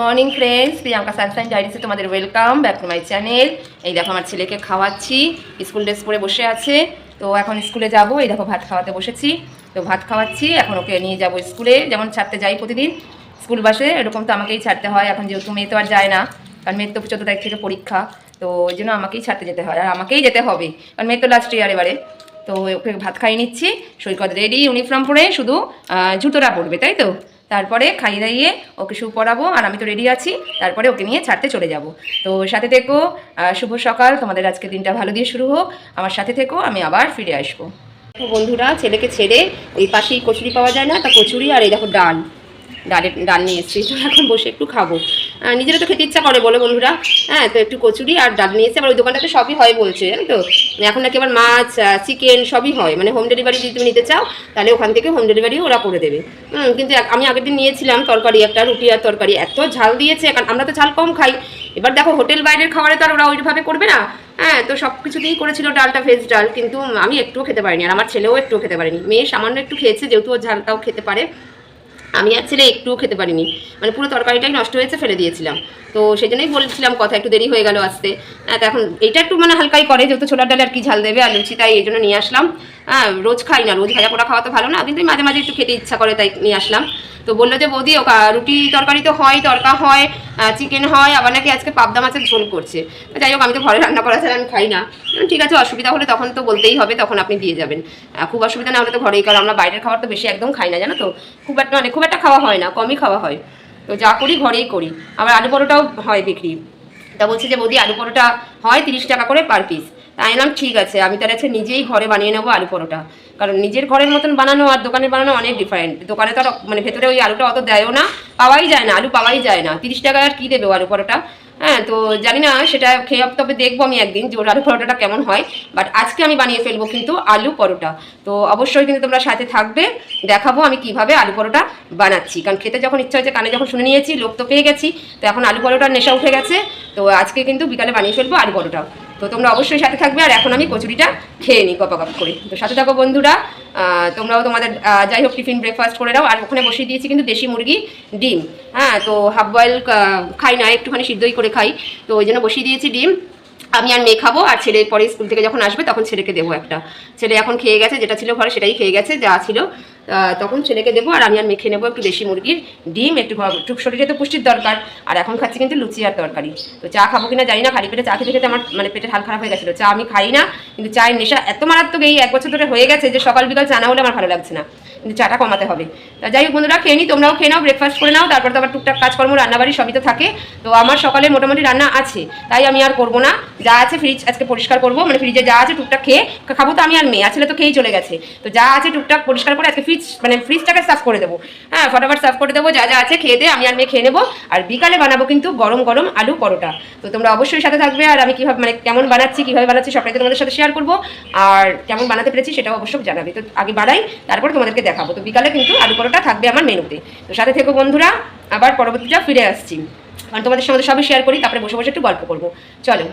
Morning friends Priyanka sunshine ডায়েরিসে তোমাদের welcome back to my channel এই দেখো, আমার ছেলেকে খাওয়াচ্ছি। স্কুল ড্রেস পরে বসে আছে। তো এখন স্কুলে যাব। এই দেখো, ভাত খাওয়াতে বসেছি। তো ভাত খাওয়াচ্ছি। এখন ওকে নিয়ে যাব স্কুলে। যেমন ছাড়তে যাই প্রতিদিন স্কুল বাসে, এরকম তো আমাকেই ছাড়তে হয়। এখন যেহেতু মেয়ে তো আর যায় না, কারণ মেয়ের তো চোদ্দ তারিখ থেকে পরীক্ষা। তো ওই জন্য আমাকেই ছাড়তে যেতে হয়। আর আমাকেই যেতে হবে, কারণ মেয়ের তো লাস্ট ইয়ার এবারে। তো ওকে ভাত খাইয়ে নিচ্ছি। সৈকত রেডি ইউনিফর্ম পরে শুধু জুতোটা পরবে, তাই তো? তারপরে খাইয়ে দাইয়ে ওকে শু পরাবো আর আমি তো রেডি আছি। তারপরে ওকে নিয়ে ছাড়তে চলে যাব। তো সাথে থেকো শুভ সকাল। তোমাদের আজকে দিনটা ভালো দিয়ে শুরু হোক। আমার সাথে থেকো, আমি আবার ফিরে আসব। বন্ধুরা, ছেলেকে ছেড়ে ওই পাশেই কচুরি পাওয়া যায় না? তা কচুরি আর এই দেখো ডাল। ডালের ডাল নিয়ে এসেছি। তো এখন বসে একটু খাব। নিজেরা তো খেতে ইচ্ছা করে বলে বন্ধুরা। হ্যাঁ তো একটু কচুরি আর ডাল নিয়ে এসে আবার ওই দোকানটাতে সবই হয় বলছে, জানো তো? এখন নাকি আবার মাছ চিকেন সবই হয়। মানে হোম ডেলিভারি যদি তুমি নিতে চাও, তাহলে ওখান থেকে হোম ডেলিভারি ওরা করে দেবে। কিন্তু আমি আগের দিন নিয়েছিলাম তরকারি একটা, রুটি আর তরকারি। এত ঝাল দিয়েছে, কারণ আমরা তো ঝাল কম খাই। এবার দেখো, হোটেল বাইরের খাবারে তো আর ওরা ওইভাবে করবে না। হ্যাঁ তো সব কিছুতেই করেছিল ডালটা ভেজ ডাল। কিন্তু আমি একটুও খেতে পারিনি, আর আমার ছেলেও একটুও খেতে পারেনি। মেয়ে সামান্য একটু খেয়েছে, যেহেতু ও ঝালটাও খেতে পারে। আমি আর ছেলে একটুও খেতে পারিনি। মানে পুরো তরকারিটাই নষ্ট হয়েছে ফেলে দিয়েছিলাম। তো সেই জন্যই বলছিলাম কথা একটু দেরি হয়ে গেল আসতে। হ্যাঁ, এখন এটা একটু মানে হালকাই করে যেহেতু ছোলার ডালে আর কি ঝাল দেবে আর লুচি তাই এই জন্য নিয়ে আসলাম। হ্যাঁ রোজ খাই না, রোজ ভাজা পোড়া খাওয়া তো ভালো না, কিন্তু মাঝে মাঝে একটু খেতে ইচ্ছা করে তাই নিয়ে আসলাম। তো বলল যে, বৌদি রুটি তরকারি তো হয়, তরকা হয় চিকেন হয়, আবার নাকি আজকে পাবদা মাছের ঝোল করছে। যাই হোক, আমি তো ঘরে রান্না করা ছাড়া আমি খাই না। ঠিক আছে, অসুবিধা হলে তখন তো বলতেই হবে, তখন আপনি দিয়ে যাবেন। খুব অসুবিধা না হলে তো ঘরেই কারণ আমরা বাইরের খাবার তো বেশি একদম খাই না, জানো তো? খুব একটা মানে খুব একটা খাওয়া হয় না, কমই খাওয়া হয়। তো যা করি, ঘরেই করি। আবার আলু পরোটাও হয় বিক্রি। তা বলছে যে, বৌদি, আলু পরোটা হয় তিরিশ টাকা করে পার পিস তাই এলাম ঠিক আছে। আমি তাহলে হচ্ছে নিজেই ঘরে বানিয়ে নেব আলু পরোটা। কারণ নিজের ঘরের মতন বানানো আর দোকানে বানানো অনেক ডিফারেন্ট দোকানে তো মানে ভেতরে ওই আলুটা অত দেয়ও না, পাওয়াই যায় না, আলু পাওয়াই যায় না। তিরিশ টাকায় আর কী দেবে আলু পরোটা? হ্যাঁ তো জানি না, সেটা খেয়ে তবে দেখব আমি একদিন যে ওর আলু পরোটাটা কেমন হয়। বাট আজকে আমি বানিয়ে ফেলব কিন্তু আলু পরোটা। তো অবশ্যই কিন্তু তোমরা সাথে থাকবে, দেখাবো আমি কীভাবে আলু পরোটা বানাচ্ছি। কারণ খেতে যখন ইচ্ছা হয়েছে, কানে যখন শুনে নিয়েছি, লোক তো পেয়ে গেছি। তো এখন আলু পরোটার নেশা উঠে গেছে। তো আজকে কিন্তু বিকালে বানিয়ে ফেলব আলু পরোটা। তো তোমরা অবশ্যই সাথে থাকবে, আর এখন আমি কচুরিটা খেয়ে নিই গপ গপ করে। তো সাথে থাকো বন্ধুরা তোমরাও তোমাদের যাই হোক টিফিন ব্রেকফাস্ট করে নাও, আর ওখানে বসিয়ে দিয়েছি কিন্তু দেশি মুরগি ডিম। হ্যাঁ তো হাফ বয়েল খাই না, একটুখানি সিদ্ধই করে খাই। তো ওই জন্য বসিয়ে দিয়েছি ডিম। আমি আর মেয়ে খাব, আর ছেলে পরে স্কুল থেকে যখন আসবে তখন ছেলেকে দেবো একটা। ছেলে এখন খেয়ে গেছে, যেটা ছিল ঘরে সেটাই খেয়ে গেছে, যা ছিল। তখন ছেলেকে দেবো আর আমি আর মেখে নেব একটু দেশি মুরগির ডিম, একটু টুক শরীরে তো পুষ্টির দরকার। আর এখন খাচ্ছি কিন্তু লুচি আর তরকারি। তো চা খাব কিনা জানি না, খালি পেটে চা খেতে খেতে আমার মানে পেটে হাল খারাপ হয়ে গেছিল। চা আমি খাই না, কিন্তু চায়ের নেশা এত মারাত্মক এই এক বছর ধরে হয়ে গেছে যে সকাল বিকাল চা না হলে আমার ভালো লাগছে না। চাটা কমাতে হবে। তা যাই হোক বন্ধুরা, খেয়ে নিই তোমরাও খেয়ে নাও ব্রেকফাস্ট করে নাও, তারপর তো আবার টুকটাক কাজকর্ম, রান্নাবাড়ি সবই তো থাকে। তো আমার সকালে মোটামুটি রান্না আছে, তাই আমি আর করব না। যা আছে ফ্রিজ আজকে পরিষ্কার করব মানে ফ্রিজে যা আছে টুকটাক খেয়ে খাব তো আমি আর মেয়ে আসলে তো খেয়েই চলে গেছে। তো যা আছে টুকটাক পরিষ্কার করে আজকে ফ্রিজ মানে ফ্রিজটাকে সাফ করে দেবো। হ্যাঁ ফটাফট সাফ করে দেবো, যা যা আছে খেয়ে দিয়ে আমি আর মেয়ে খেয়ে নেব। আর বিকালে বানাবো কিন্তু গরম গরম আলু পরোটা। তো তোমরা অবশ্যই সাথে থাকবে, আর আমি কীভাবে মানে কেমন বানাচ্ছি, কীভাবে বানাচ্ছি সবটাই তোমাদের সাথে শেয়ার করব। আর কেমন বানাতে পেরেছি সেটাও অবশ্যই জানাবে। তো আগে বানাই, তারপরে তোমাদেরকে দেখাবো। তো বিকালে কিন্তু আলু পরোটা থাকবে আমার মেনুতে। তো সাথে থেকো বন্ধুরা, আবার পরবর্তীটা ফিরে আসছি। কারণ তোমাদের সঙ্গে সবই শেয়ার করি, তারপরে বসে বসে একটু গল্প করব। চলো।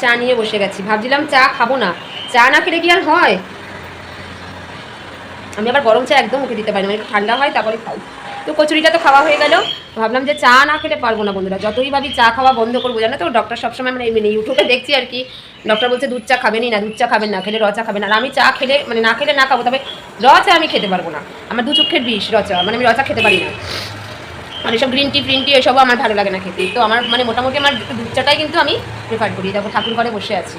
চা নিয়ে বসে গেছি। ভাবছিলাম চা খাব না। চা না খেলে কি আর হয়? আমি আবার গরম চা একদম মুখে দিতে পারি না মানে ঠান্ডা হয় তারপরে খাই। তো কচুরিটা তো খাওয়া হয়ে গেল। ভাবলাম যে চা না খেলে পারব না বন্ধুরা। যতই ভাবি চা খাওয়া বন্ধ করব, জানো তো ডক্টর সবসময় মানে মানে ইউটিউবে দেখছি আর কি। ডক্টর বলছে দুধ চা খাবেনই না দুধ চা খাবেন না, খেলে র চা খাবেন আর আমি চা খেলে মানে না খেলে না খাব, তবে র চা আমি খেতে পারব না। আমার দু চোখের বিষ, রচা। মানে আমি রচা খেতে পারি না। মানে সব গ্রিন টি ফ্রিন টি এসবও আমার ভালো লাগে না খেতে। তো আমার মানে মোটামুটি আমার দুধ চাটাই কিন্তু আমি প্রেফার করি। তারপর ঠাকুর ঘরে বসে আছি।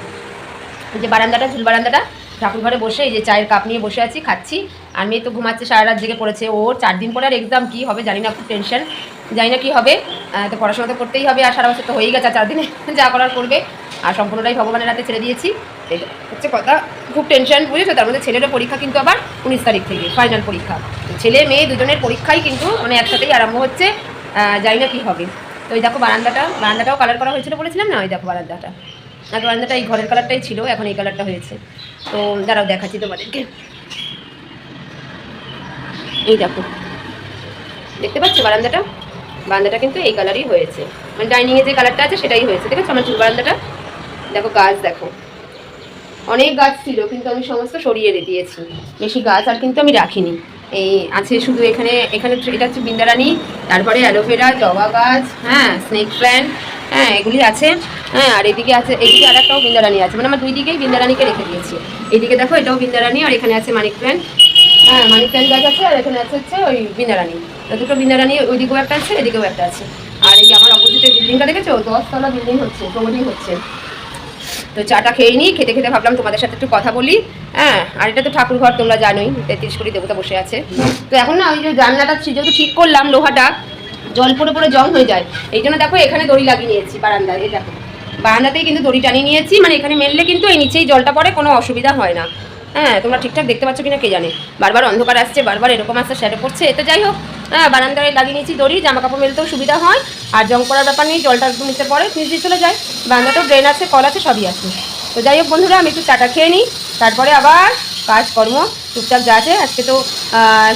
যে বারান্দাটা ঝুল বারান্দাটা ঠাকুর ঘরে বসে, এই যে চায়ের কাপ নিয়ে বসে আছি, খাচ্ছি। আর মেয়ে তো ঘুমাচ্ছে সারা রাত জেগে পড়েছে। ওর চার দিন পরে আর এক্সাম কী হবে জানি না, খুব টেনশন জানি না কী হবে। তো পড়াশোনা তো করতেই হবে। আর সারা বছর তো হয়েই গেছে, চার দিনে যা করার করবে। আর সম্পূর্ণটাই ভগবানের হাতে ছেড়ে দিয়েছি। এই হচ্ছে কথা। খুব টেনশন বুঝেছ? তার মধ্যে ছেলেরও পরীক্ষা কিন্তু আবার উনিশ তারিখ থেকে ফাইনাল পরীক্ষা। ছেলে মেয়ে দুজনের পরীক্ষাই কিন্তু মানে একসাথেই আরম্ভ হচ্ছে। জানি না কী হবে। তো ওই দেখো বারান্দাটা, বারান্দাটাও কালার করা হয়েছিল বলেছিলাম না? ওই দেখো বারান্দাটা। আগে বারান্দাটা এই ঘরের কালারটাই ছিল, এখন এই কালারটা হয়েছে। তো দাঁড়াও, দেখাচ্ছি তোমাদেরকে। এই দেখো। দেখতে পাচ্ছ বারান্দাটা? বারান্দাটা কিন্তু এই কালারই হয়েছে। মানে ডাইনিংয়ে যে কালারটা আছে সেটাই হয়েছে। দেখেছ আমার চুল বারান্দাটা? দেখো, গাছ দেখো। অনেক গাছ ছিল, কিন্তু আমি সমস্ত সরিয়ে দিয়েছি। বেশি গাছ আর কিন্তু আমি রাখিনি। এই আছে শুধু এখানে এখানে এটা হচ্ছে বৃন্দারানি, তারপরে অ্যালোভেরা, জবা গাছ হ্যাঁ স্নেক প্ল্যান্ট হ্যাঁ এগুলি আছে। হ্যাঁ আর এদিকে আছে, এদিকে আর একটাও বৃন্দারানি আছে। মানে আমার দুই দিকেই বৃন্দারানিকে রেখে দিয়েছি। এদিকে দেখো, এটাও বৃন্দারানি, আর এখানে আছে মানিক প্ল্যান্ট হ্যাঁ মানিক প্ল্যান্ট গাছ আছে, আর এখানে আছে হচ্ছে ওই বৃন্দারানি। দুটো বৃন্দারানি ওইদিকেও একটা আছে, এদিকেও একটা আছে। আর এই আমার অপোজিটের বিল্ডিংটা দেখেছ? দশতলা বিল্ডিং হচ্ছে প্রগতি হচ্ছে। তো চাটা খেয়ে নিই, খেতে খেতে ভাবলাম তোমাদের সাথে একটু কথা বলি। হ্যাঁ আর এটা তো ঠাকুর ঘর তোমরা জানোই, তেত্রিশ কোটি দেবতা বসে আছে। তো এখন না, ওই যে জানলাটা যেহেতু ঠিক করলাম লোহাটা জল পড়ে পড়ে জং হয়ে যায়। এই জন্য দেখো এখানে দড়ি লাগিয়ে নিয়েছি বারান্দায়, এই দেখো। বারান্দাতেই কিন্তু দড়ি টানিয়ে নিয়েছি মানে এখানে মেললে কিন্তু এই নিচেই জলটা পড়ে, কোনো অসুবিধা হয় না। হ্যাঁ তোমরা ঠিকঠাক দেখতে পাচ্ছ কিনা কে জানে। বারবার অন্ধকার আসছে, বারবার এরকম আসছে শ্যাডো পড়ছে। এতে যাই হোক হ্যাঁ বারান্দায় লাগিয়ে নিয়েছি দড়ি জামা কাপড় মেলতেও সুবিধা হয়। আর জং পড়ার ব্যাপার নেই, জলটা একদম নিচে পড়ে, নিচে চলে যায়। বারান্দাতেও ড্রেন আছে, কল আছে, সবই আছে। তো যাই হোক বন্ধুরা, আমি একটু চাটা খেয়ে নিই, তারপরে আবার কাজকর্ম টুকটাক যা আছে, আজকে তো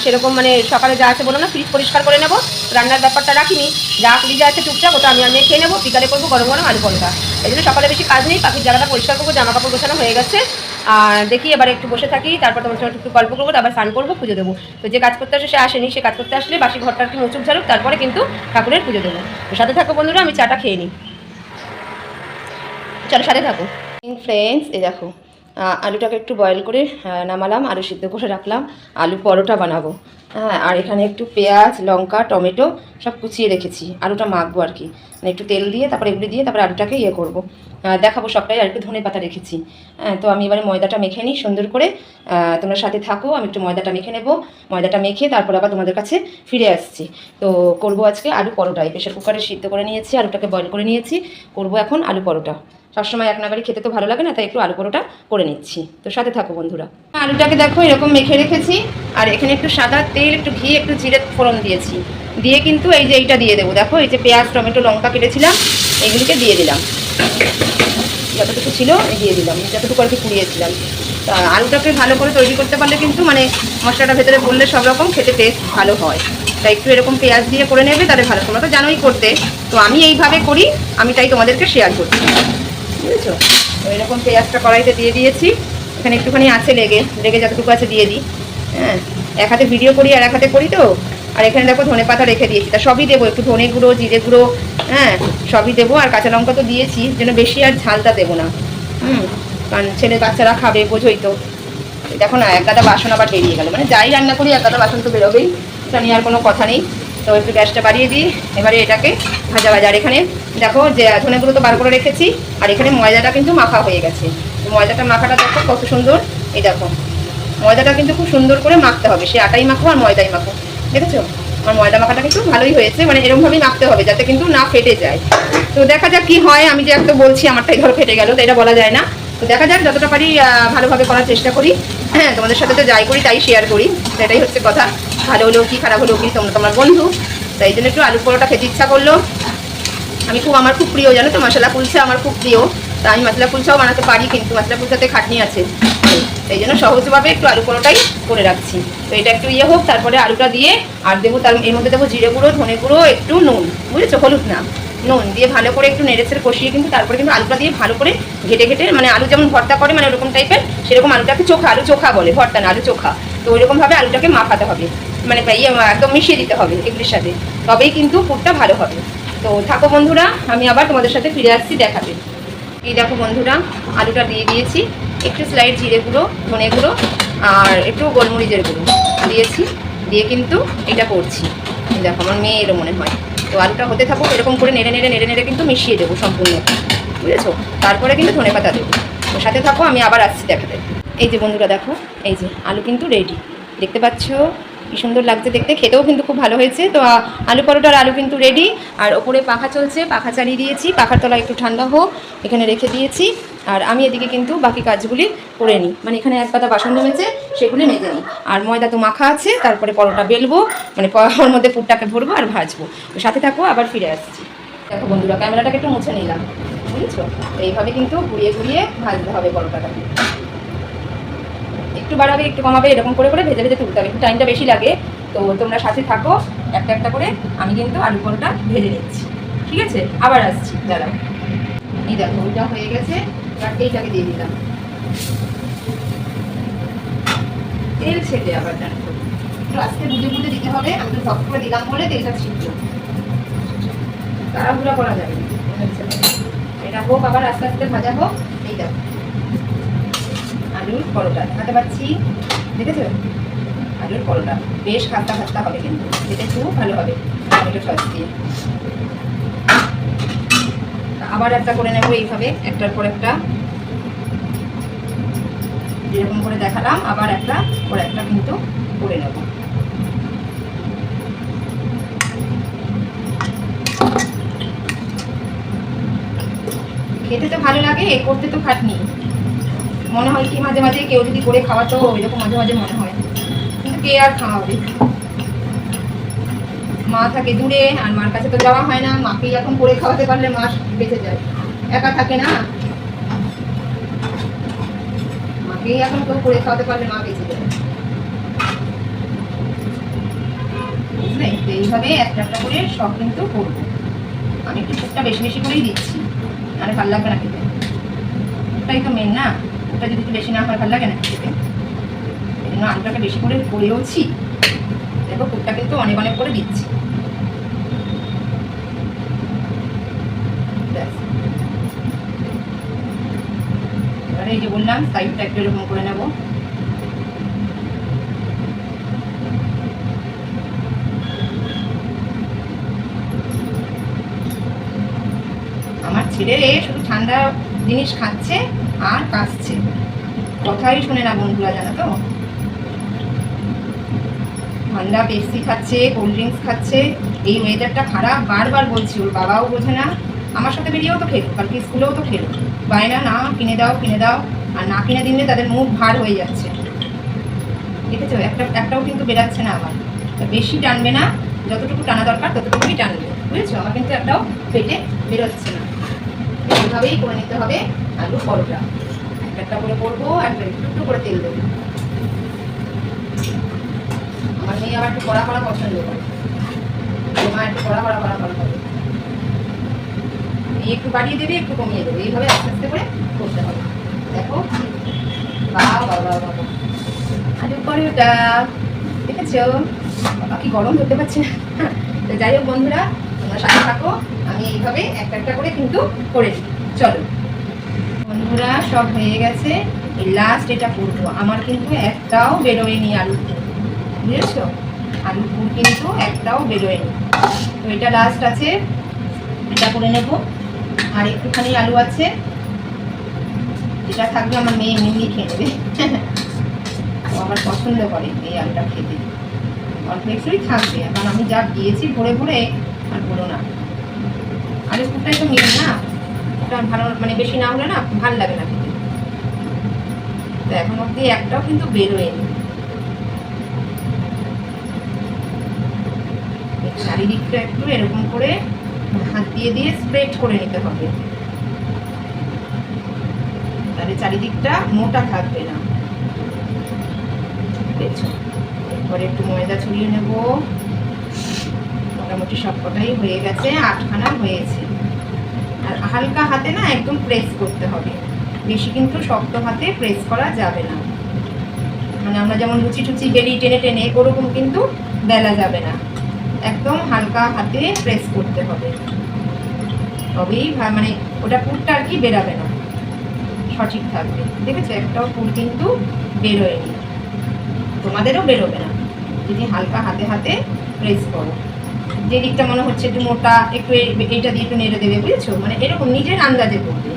সেরকম মানে সকালে যা আছে বলো না ফ্রিজ পরিষ্কার করে নেব। রান্নার ব্যাপারটা রাখিনি। যা ফ্রিজ আছে টুকটাক ওটা আমি আমি খেয়ে নেব। বিকালে করব গরম গরম আলু পরোটা। এই জন্য সকালে বেশি কাজ নেই পাখির জায়গাটা পরিষ্কার করব জামা কাপড় গোছানো হয়ে গেছে। আর দেখি এবার একটু বসে থাকি, তারপর তোমার সঙ্গে একটু গল্প করব, তারপর স্নান করব, পুজো দেবো। তো যে কাজ করতে আসে, সে আসেনি, সে কাজ করতে আসলে বাসি ঘরটা একটু মুচুক ঝাড়ুক, তারপরে কিন্তু ঠাকুরের পুজো দেবো। তো সাথে থাকো বন্ধুরা, আমি চাটা খেয়ে নিই। চলো সাথে থাকো। ফ্রেন্ডস এই দেখো। আলুটাকে একটু বয়েল করে নামালাম, আলু সিদ্ধ করে রাখলাম, আলু পরোটা বানাবো। হ্যাঁ আর এখানে একটু পেঁয়াজ, লঙ্কা, টমেটো সব কুচিয়ে রেখেছি, আলুটা মাখবো আর কি। মানে একটু তেল দিয়ে, তারপরে এগুলি দিয়ে তারপরে আলুটাকে ইয়ে করব। দেখাবো সবটাই আর একটু ধনে পাতা রেখেছি। হ্যাঁ তো আমি এবারে ময়দাটা মেখে নিই সুন্দর করে। তোমরা সাথে থাকো, আমি একটু ময়দাটা মেখে নেব। ময়দাটা মেখে তারপর আবার তোমাদের কাছে ফিরে আসছি। তো করব আজকে আলু পরোটাই প্রেশার কুকারে সিদ্ধ করে নিয়েছি, আলুটাকে বয়েল করে নিয়েছি। করব এখন আলু পরোটা। সবসময় এক নাগারি খেতে তো ভালো লাগে না, তাই একটু আলু পরোটা করে নিচ্ছি। তো সাথে থাকো বন্ধুরা। আলুটাকে দেখো, এরকম মেখে রেখেছি। আর এখানে একটু সাদা তেল, একটু ঘি, একটু জিরে ফোড়ন দিয়েছি। দিয়ে কিন্তু এই যে এইটা দিয়ে দেবো। দেখো, এই যে পেঁয়াজ, টমেটো, লঙ্কা কেটেছিলাম, এইগুলিকে দিয়ে দিলাম। যতটুকু ছিল দিয়ে দিলাম। যতটুকু আর কি কুড়িয়েছিলাম তা আলুটাকে ভালো করে তৈরি করতে পারলে কিন্তু মানে মশলাটা ভেতরে পড়লে সব রকম খেতে টেস্ট ভালো হয়। তাই একটু এরকম পেঁয়াজ দিয়ে করে নেবে, তাহলে ভালো। তোমরা তো জানোই করতে। তো আমি এইভাবে করি, আমি তাই তোমাদেরকে শেয়ার করছি। বুঝেছ? তো এরকম পেঁয়াজটা কড়াইতে দিয়ে দিয়েছি। এখানে একটুখানি আছে লেগে লেগে যতটুকু আছে দিয়ে দিই। হ্যাঁ এক হাতে ভিডিও করি আর এক হাতে করি তো? আর এখানে দেখো ধনে পাতা রেখে দিয়েছি। তা সবই দেবো, একটু ধনে গুঁড়ো, জিরে গুঁড়ো হ্যাঁ সবই দেবো। আর কাঁচা লঙ্কা তো দিয়েছি, যেন বেশি আর ঝালটা দেবো না। হুম, কারণ ছেলে বাচ্চারা খাবে, বোঝোই তো। দেখো না, এক গাদা বাসন আবার বেরিয়ে গেল। মানে যাই রান্না করি, এক গাদা বাসন তো বেরোবেই। এটা নিয়ে আর কোনো কথা নেই। তো একটু গ্যাসটা বাড়িয়ে দিই। এবারে এটাকে ভাজা ভাজা। আর এখানে দেখো যে ধনেগুলো তো বার করে রেখেছি, আর এখানে ময়দাটা কিন্তু মাখা হয়ে গেছে। ময়দাটা মাখাটা দেখো কত সুন্দর। এই দেখো, ময়দাটা কিন্তু খুব সুন্দর করে মাখতে হবে। সে আটাই মাখো আর ময়দাই মাখো। দেখেছ? আমার ময়দা মাখাটা কিন্তু ভালোই হয়েছে। মানে এরকমভাবেই মাখতে হবে যাতে কিন্তু না ফেটে যায়। তো দেখা যাক কি হয়। আমি যে একটা বলছি, আমারটাই ধরো ফেটে গেল, তো এটা বলা যায় না। তো দেখা যাক, যতটা পারি ভালোভাবে করার চেষ্টা করি। হ্যাঁ তোমাদের সাথে তো যাই করি, তাই শেয়ার করি। সেটাই হচ্ছে কথা। ভালো হলেও কি, খারাপ হলেও কি, তোমরা তোমার বন্ধু। তাই জন্য একটু আলু পরোটা খেতে ইচ্ছা করল। আমি খুব, আমার খুব প্রিয়, জানো তো? মশলা কুলচা আমার খুব প্রিয়। তা আমি মশলা কুলচাও বানাতে পারি কিন্তু মশলা কুলচাতে খাটনি আছে। এই জন্য সহজভাবে একটু আলু পরোটাই করে রাখছি। তো এটা একটু ইয়ে হোক, তারপরে আলুটা দিয়ে আর দেবো, তার এর মধ্যে দেবো জিরে গুঁড়ো, ধনে গুঁড়ো, একটু নুন। বুঝেছ? হলুদ না। নুন দিয়ে ভালো করে একটু নেড়েচেড়ে কষিয়ে কিন্তু তারপরে কিন্তু আলুটা দিয়ে ভালো করে ঘেটে ঘেটে মানে আলু যেমন ভর্তা করে মানে ওরকম টাইপের সেরকম আলুটাকে চোখা, আলু চোখা বলে, ভর্তা না, আলু চোখা। তো ওইরকমভাবে আলুটাকে মাখাতে হবে। মানে ইয়ে একদম মিশিয়ে দিতে হবে এগুলির সাথে। তবেই কিন্তু পুরটা ভালো হবে। তো থাকো বন্ধুরা, আমি আবার তোমাদের সাথে ফিরে আসছি দেখাতে। এই দেখো বন্ধুরা, আলুটা দিয়ে দিয়েছি। একটু স্লাইড জিরে গুঁড়ো, ধনে গুঁড়ো, আর একটু গোলমরিচের গুঁড়ো দিয়েছি। দিয়ে কিন্তু এটা করছি। দেখো, আমার মেয়ে এরও মনে হয়। তো আলুটা হতে থাকুক, এরকম করে নেড়ে নেড়ে নেড়ে নেড়ে কিন্তু মিশিয়ে দেবো সম্পূর্ণ। বুঝেছ? তারপরে কিন্তু ধনে পাতা দেবো। তো সাথে থাকো, আমি আবার আসছি দেখাতে। এই যে বন্ধুরা দেখো, এই যে আলু কিন্তু রেডি দেখতে পাচ্ছ? কি সুন্দর লাগছে দেখতে। খেতেও কিন্তু খুব ভালো হয়েছে। তো আলু পরোটার আলু কিন্তু রেডি আর ওপরে পাখা চলছে। পাখা চালিয়ে দিয়েছি। পাখার তলা একটু ঠান্ডা হোক। এখানে রেখে দিয়েছি। আর আমি এদিকে কিন্তু বাকি কাজগুলি করে নিই। মানে এখানে এক পাতা বাসন জমেছে সেগুলি মেজে নিই। আর ময়দা তো মাখা আছে, তারপরে পরোটা বেলবো। মানে প- ওর মধ্যে পুরটাকে ভরবো আর ভাজবো। তো সাথে থাকো, আবার ফিরে আসছি। দেখো বন্ধুরা, ক্যামেরাটাকে একটু মুছে নিলাম। বুঝেছ? এইভাবে কিন্তু ঘুরিয়ে ঘুরিয়ে ভাজতে হবে পরোটাটাকে। একটু বাড়াবে, একটু কমাবে, এরকম করে করে ভেজে ভেজে তুলতে হবে। একটু টাইমটা বেশি লাগে, তো তোমরা সাথে থাকো, একটা একটা করে আমি কিন্তু আলু পরোটা ভেজে নিচ্ছি। ঠিক আছে? আবার আসছি, দাঁড়াও। এই দেখো, ওইটা হয়ে গেছে, এবার এইটাকে দিয়ে দিলাম। তেল ছেটে আবার জানো আস্তে বুঝে বুঝে দিতে হবে, আমি তো সব করে দিলাম বলে তেলটা ছিটল। তাড়াহুড়া করা যাবে এটা হোক, আবার আস্তে আস্তে ভাজা হোক, এই দেখো। আলুর পরোটা। দেখাতে পাচ্ছি? দেখেছ? আলুর পরোটা। বেশ খাস্তা খাস্তা হবে কিন্তু। এটা খুব ভালো হবে। টমেটো সস দিয়ে। আবার একটা করে নেব এইভাবে। একটার পর একটা। যেরকম করে দেখালাম। আবার একটা পর একটা কিন্তু করে নেব। খেতে তো ভালো লাগে, এ করতে তো খাটনি। মনে হয় কি মাঝে মাঝে কেউ যদি করে খাওয়াতো, এরকম মাঝে মাঝে মনে হয়। কিন্তু কে আর খাওয়াবে? মা থাকে দূরে, আর মার কাছে তো যাওয়া হয় না। মাকেই এখন করে খাওয়াতে পারলে মা বেঁচে যায়। একা থাকে না। মাকেই এখন কেউ করে খাওয়াতে পারলে মা বেঁচে যায়। এইভাবে একটা একটা করে সব কিন্তু করব। আমি একটু বেশি বেশি করেই দিচ্ছি। আরে ভালো লাগবে না খেতে। ওটাই তো মেন না? ওটা যদি একটু বেশি না হয়, ভালো লাগে না এই জন্য আলুটাকে বেশি করে করেওছি দেখো কুকটা কিন্তু অনেক অনেক করে দিচ্ছি। এবারে এই যে বললাম সাইডটা একটু এরকম করে নেব। আমার ছেলে শুধু ঠান্ডা জিনিস খাচ্ছে। আর কাশছে কথাই শুনে না বন্ধুরা জানো তো? ঠান্ডা পেপসি খাচ্ছে, কোল্ড ড্রিঙ্কস খাচ্ছে। এই ওয়েদারটা খারাপ, বারবার বলছি, ওর বাবাও বোঝে না। আমার সাথে বেরিয়েও তো খেলো, কালকে স্কুলেও তো খেলো। বায়না না কিনে দাও কিনে দাও। আর না কিনে দিলে তাদের মুখ ভার হয়ে যাচ্ছে। দেখেছ? একটা, একটাও কিন্তু বেরাচ্ছে না আমার তা বেশি টানবে না, যতটুকু টানা দরকার ততটুকুই টানবে। বুঝেছ? আমার কিন্তু একটাও পেটে বেরোচ্ছে না। এইভাবেই করে নিতে হবে আলু পরোটা। একটা করে করব, একটা একটু করে তেল দেবো। আমার মেয়ে আবার একটু কড়া কড়া পছন্দ করে। মা একটু কড়া কড়া কড়া কড়া করে। একটু বাড়িয়ে দেবে, একটু কমিয়ে দেবে। এইভাবে আস্তে আস্তে করে করতে হবে। দেখো। বাহ বাহ বাহ। আলু পরোটা। দেখেছ? বাবা কি গরম ধরতে পারছি না। তো যাই হোক বন্ধুরা, তোমরা সাথে থাকো। আমি এইভাবে একটা একটা করে কিন্তু করে দিই চলো। বন্ধুরা, সব হয়ে গেছে। এই লাস্ট এটা করব। আমার কিন্তু একটাও বেরোয়নি আলু বুঝেছ? আলু পুর কিন্তু একটাও বেরোয়নি। তো এটা লাস্ট আছে। এটা করে নেব। আর একটুখানি আলু আছে। এটা থাকবে আমার মেয়ে এমনি খেয়ে নেবে। ও আমার পছন্দ করে এই আলুটা খেতে। অল্প একটুই থাকবে। কারণ আমি যা দিয়েছি ভরে ভরে আর বলো না। আলু পুরটাই তো মেন না। ওটা ভালো মানে বেশি না হলে না ভালো লাগে না তো এখন অব্দি একটাও কিন্তু বেরোয়নি। চারিদিকটা একটু এরকম করে হাত দিয়ে দিয়ে স্প্রেড করে নিতে হবে। তাহলে চারিদিকটা মোটা থাকবে না। এরপরে একটু ময়দা ছড়িয়ে নেব। মোটামুটি সবকটাই হয়ে গেছে, আটখানা হয়েছে। আর হালকা হাতে না একদম প্রেস করতে হবে। বেশি কিন্তু শক্ত হাতে প্রেস করা যাবে না। মানে আমরা যেমন লুচি টুচি বেলি টেনে টেনে, ওরকম কিন্তু বেলা যাবে না। একদম হালকা হাতে প্রেস করতে হবে। তবেই মানে ওটা পুরটা আর কি বেরাবে না। সঠিক থাকবে। দেখেছ, একটাও পুর কিন্তু বেরোয়নি। তোমাদেরও বেরোবে না। যদি হালকা হাতে হাতে প্রেস করো। যে দিকটা মনে হচ্ছে একটু মোটা, একটু এই- এইটা দিয়ে একটু নেড়ে দেবে, বুঝেছ? মানে এরকম নিজের আন্দাজে করবে।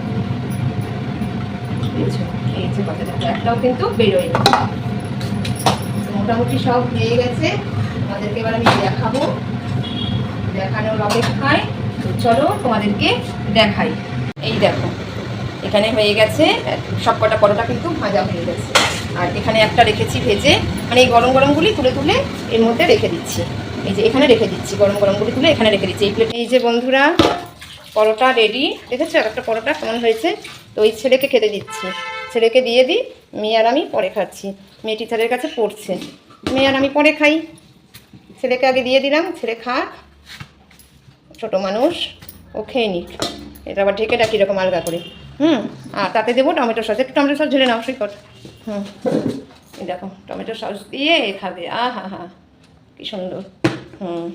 বুঝেছ? এই হচ্ছে কথাটা, একটাও কিন্তু বেরোয়নি। তো মোটামুটি সব হয়ে গেছে। তোমাদেরকে এবার আমি দেখাবো। দেখানোর অপেক্ষায়। তো চলো তোমাদেরকে দেখাই। এই দেখো, এখানে হয়ে গেছে, সব কটা পরোটা কিন্তু ভাজা হয়ে গেছে। আর এখানে একটা রেখেছি ভেজে মানে এই গরম গরমগুলি তুলে তুলে এর মধ্যে রেখে দিচ্ছি। এই যে এখানে রেখে দিচ্ছি, গরম গরমগুলি তুলে এখানে রেখে দিচ্ছি। এই প্লেট এই যে বন্ধুরা, পরোটা রেডি দেখেছ? একটা পরোটা কেমন হয়েছে? তো ওই ছেলেকে খেতে দিচ্ছি। ছেলেকে দিয়ে দিই, মেয়ে আর আমি পরে খাচ্ছি। মেয়ে টিচারের কাছে পড়ছে। মেয়ে আর আমি পরে খাই। ছেলেকে আগে দিয়ে দিলাম, ছেলে খাক। ছোটো মানুষ, ও খেয়ে নিক। এটা আবার ঢেকে ডাকি এরকম আলগা করে। হুম? আর তাতে দেবো টমেটো সস। একটু টমেটো সস ঢেলে নাও, সৈকত। হুম। এই দেখো, টমেটো সস দিয়ে খাবে। আ হা হা, কি সুন্দর। হুম।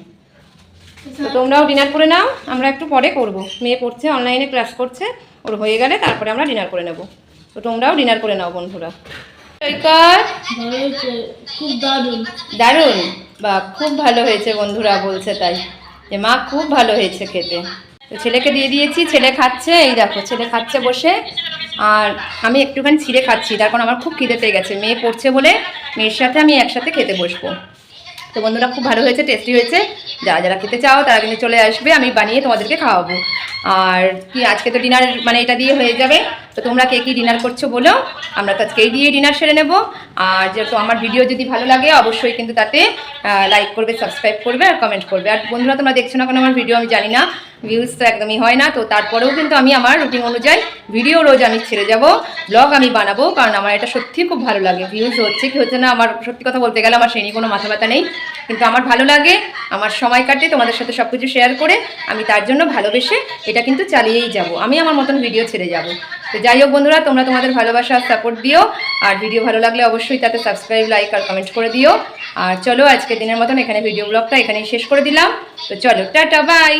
তো তোমরাও ডিনার করে নাও আমরা একটু পরে করব। মেয়ে পড়ছে অনলাইনে ক্লাস করছে ওর হয়ে গেলে তারপরে আমরা ডিনার করে নেব। তো তোমরাও ডিনার করে নাও বন্ধুরা। খুব দারুণ। দারুণ? বা খুব ভালো হয়েছে বন্ধুরা বলছে তাই। যে মা খুব ভালো হয়েছে খেতে। তো ছেলেকে দিয়ে দিয়েছি ছেলে খাচ্ছে এই দেখো ছেলে খাচ্ছে বসে। আর আমি একটুখানি ছিঁড়ে খাচ্ছি তার কারণ আমার খুব খিদে পেয়ে গেছে। মেয়ে পড়ছে বলে মেয়ের সাথে আমি একসাথে খেতে বসবো। তো বন্ধুরা খুব ভালো হয়েছে টেস্টি হয়েছে। যারা যারা খেতে চাও, তারা কিন্তু চলে আসবে, আমি বানিয়ে তোমাদেরকে খাওয়াবো। আর কি, আজকে তো ডিনার মানে এটা দিয়ে হয়ে যাবে। তো তোমরা কে কী ডিনার করছ বলো। আমরা তো আজকে এই দিয়ে ডিনার সেরে নেব। আর যেহেতু আমার ভিডিও যদি ভালো লাগে, অবশ্যই কিন্তু তাতে লাইক করবে সাবস্ক্রাইব করবে আর কমেন্ট করবে। আর বন্ধুরা, তোমরা দেখছ না কেন আমার ভিডিও আমি জানি না। ভিউজ তো একদমই হয় না। তো তারপরেও কিন্তু আমি আমার রুটিন অনুযায়ী ভিডিও রোজ আমি ছেড়ে যাব ব্লগ আমি বানাবো। কারণ আমার এটা সত্যি খুব ভালো লাগে। ভিউজ হচ্ছে কি হচ্ছে না, আমার সত্যি কথা বলতে গেলে আমার সেই নিয়ে কোনো মাথা ব্যথা নেই। কিন্তু আমার ভালো লাগে, আমার সময় কাটে তোমাদের সাথে সব কিছু শেয়ার করে, আমি তার জন্য ভালোবেসে এটা কিন্তু চালিয়েই যাব। আমি আমার মতন ভিডিও ছেড়ে যাব। তো যাই হোক বন্ধুরা, তোমরা তোমাদের ভালোবাসা সাপোর্ট দিও, আর ভিডিও ভালো লাগলে অবশ্যই তাতে সাবস্ক্রাইব লাইক আর কমেন্ট করে দিও। আর চলো আজকে দিনের মতন এখানে ভিডিও ব্লগটা এখানেই শেষ করে দিলাম। তো চলো, টাটা বাই